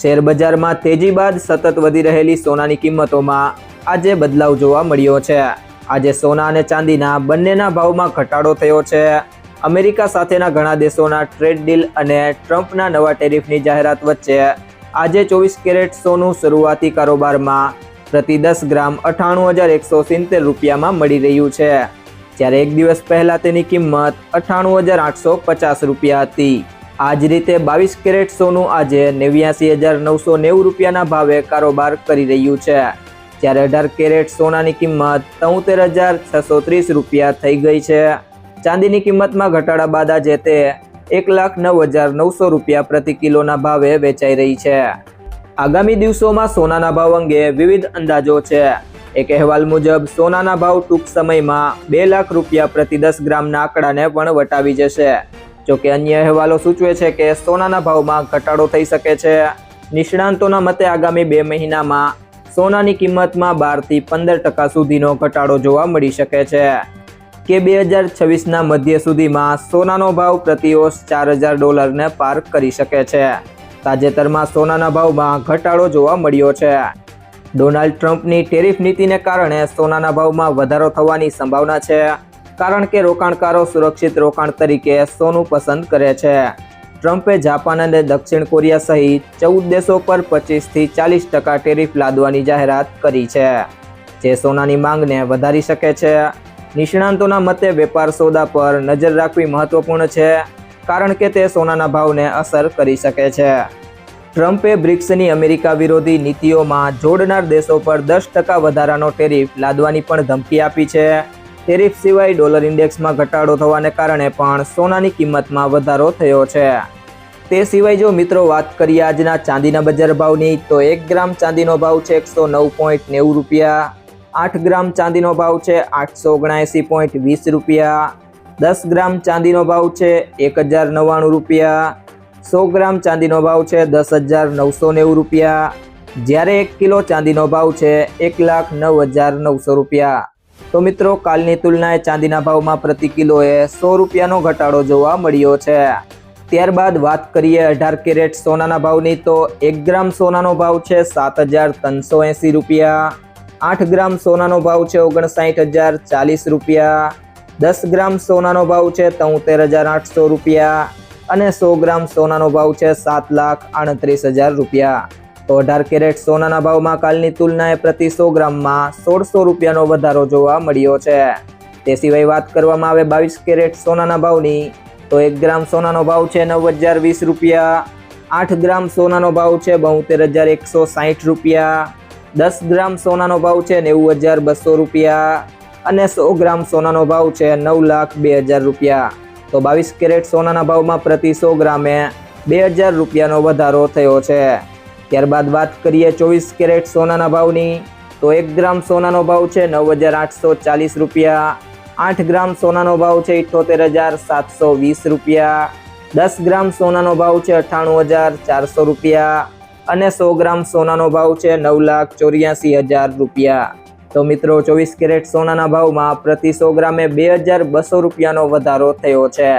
Share બજારમાં તેજી બાદ સતત વધી રહેલી સોનાની કિંમતોમાં આજે બદલાવ જોવા મળ્યો છે. આજે સોના અને ચાંદીના બંનેના ભાવમાં ઘટાડો થયો છે. અમેરિકા સાથેના ઘણા દેશોના ટ્રેડ ડીલ અને ટ્રમ્પના નવા ટેરિફની જાહેરાત વચ્ચે આજે ચોવીસ કેરેટ સોનું શરૂઆતી કારોબારમાં પ્રતિ દસ ગ્રામ અઠ્ઠાણું હજાર એકસો સિત્તેર રૂપિયામાં મળી રહ્યું છે. જ્યારે એક દિવસ પહેલાં તેની કિંમત અઠ્ઠાણું હજાર આઠસો પચાસ રૂપિયા હતી. આ જ રીતે બાવીસ કેરેટ સોનું આજે નેવ્યાસી હજાર નવસો નેવું રૂપિયાના ભાવે કારોબાર કરી રહ્યું છે. જ્યારે અઢાર કેરેટ સોનાની કિંમત તોતેર હજાર છસો ત્રીસ રૂપિયા થઈ ગઈ છે. ચાંદીની કિંમતમાં ઘટાડા બાદ આજે તે એક લાખ નવ હજાર નવસો રૂપિયા પ્રતિ કિલોના ભાવે વેચાઈ રહી છે. આગામી દિવસોમાં સોનાના ભાવ અંગે વિવિધ અંદાજો છે. એક અહેવાલ મુજબ, સોનાના ભાવ ટૂંક સમયમાં બે લાખ રૂપિયા પ્રતિ દસ ગ્રામના આંકડાને પણ વટાવી જશે. જોકે અન્ય અહેવાલો સૂચવે છે કે સોનાના ભાવમાં ઘટાડો થઈ શકે છે. નિષ્ણાંતોના મતે આગામી બે મહિનામાં સોનાની કિંમતમાં બારથી પંદર ટકા સુધીનો ઘટાડો જોવા મળી શકે છે. કે બે હજાર છવ્વીસના મધ્ય સુધીમાં સોનાનો ભાવ પ્રતિ ઓસ ચાર હજાર ડોલરને પાર કરી શકે છે. તાજેતરમાં સોનાના ભાવમાં ઘટાડો જોવા મળ્યો છે. ડોનાલ્ડ ટ્રમ્પની ટેરિફ નીતિને કારણે સોનાના ભાવમાં વધારો થવાની સંભાવના છે. કારણ કે રોકાણકારો સુરક્ષિત રોકાણ તરીકે સોનું પસંદ કરે છે. ટ્રમ્પે જાપાન અને દક્ષિણ કોરિયા સહિત ચૌદ દેશો પર પચીસથી ચાલીસ ટકા ટેરિફ લાદવાની જાહેરાત કરી છે. જે સોનાની માંગને વધારી શકે છે. નિષ્ણાંતોના મતે વેપાર સોદા પર નજર રાખવી મહત્વપૂર્ણ છે, કારણ કે તે સોનાના ભાવને અસર કરી શકે છે. ટ્રમ્પે બ્રિક્સની અમેરિકા વિરોધી નીતિઓમાં જોડનાર દેશો પર દસ ટકા વધારાનો ટેરિફ લાદવાની પણ ધમકી આપી છે. ટેરિફ સિવાય ડોલર ઇન્ડેક્સમાં ઘટાડો થવાને કારણે પણ સોનાની કિંમતમાં વધારો થયો છે. તે સિવાય જો મિત્રો વાત કરીએ આજના ચાંદીના બજાર ભાવની, તો એક ગ્રામ ચાંદીનો ભાવ છે એકસો નવ પોઈન્ટ નેવું રૂપિયા, આઠ ગ્રામ ચાંદીનો ભાવ છે આઠસો ઓગણએંસી પોઈન્ટ વીસ રૂપિયા, દસ ગ્રામ ચાંદીનો ભાવ છે એક હજાર નવ્વાણું રૂપિયા, સો ગ્રામ ચાંદીનો ભાવ છે દસ હજાર નવસો નેવું રૂપિયા, જ્યારે એક કિલો ચાંદીનો ભાવ છે એક લાખ નવ હજાર નવસો રૂપિયા. તો મિત્રો, કાલની તુલનાએ ચાંદીના ભાવમાં પ્રતિ કિલોએ સો રૂપિયાનો ઘટાડો જોવા મળ્યો છે. ત્યારબાદ વાત કરીએ અઢાર કેરેટ સોનાના ભાવની, તો એક ગ્રામ સોનાનો ભાવ છે સાત હજાર ત્રણસો એંસી રૂપિયા. આઠ ગ્રામ સોનાનો ભાવ છે ઓગણસાઠ હજાર ચાલીસ રૂપિયા. દસ ગ્રામ સોનાનો ભાવ છે તોતેર હજાર આઠસો રૂપિયા. અને સો ગ્રામ સોનાનો ભાવ છે સાત લાખ આડત્રીસ હજાર રૂપિયા. તો અઢાર કેરેટ સોનાના ભાવમાં કાલની તુલનાએ પ્રતિ સો ગ્રામમાં સોળસો રૂપિયાનો વધારો જોવા મળ્યો છે. તે સિવાય વાત કરવામાં આવે બાવીસ કેરેટ સોનાના ભાવની, તો એક ગ્રામ સોનાનો ભાવ છે નવ હજાર વીસ રૂપિયા, આઠ ગ્રામ સોનાનો ભાવ છે બોતેર હજાર એકસો સાહીઠ રૂપિયા, દસ ગ્રામ સોનાનો ભાવ છે નેવું હજાર બસો રૂપિયા અને સો ગ્રામ સોનાનો ભાવ છે નવ લાખ બે હજાર રૂપિયા. તો બાવીસ કેરેટ સોનાના ભાવમાં પ્રતિ સો ગ્રામે બે હજાર રૂપિયાનો વધારો થયો છે. ત્યારબાદ વાત કરીએ ચોવીસ કેરેટ સોનાના ભાવની, તો એક ગ્રામ સોનાનો ભાવ છે નવ હજાર આઠસો ચાલીસ રૂપિયા. આઠ ગ્રામ સોનાનો ભાવ છે ઇઠ્ઠોતેર હજાર સાતસો વીસ રૂપિયા. દસ ગ્રામ સોનાનો ભાવ છે અઠ્ઠાણું હજાર ચારસો રૂપિયા. અને સો ગ્રામ સોનાનો ભાવ છે નવ લાખ ચોર્યાસી હજાર રૂપિયા. તો મિત્રો, ચોવીસ કેરેટ સોનાના ભાવમાં પ્રતિ સો ગ્રામે બે હજાર બસો રૂપિયાનો વધારો થયો છે.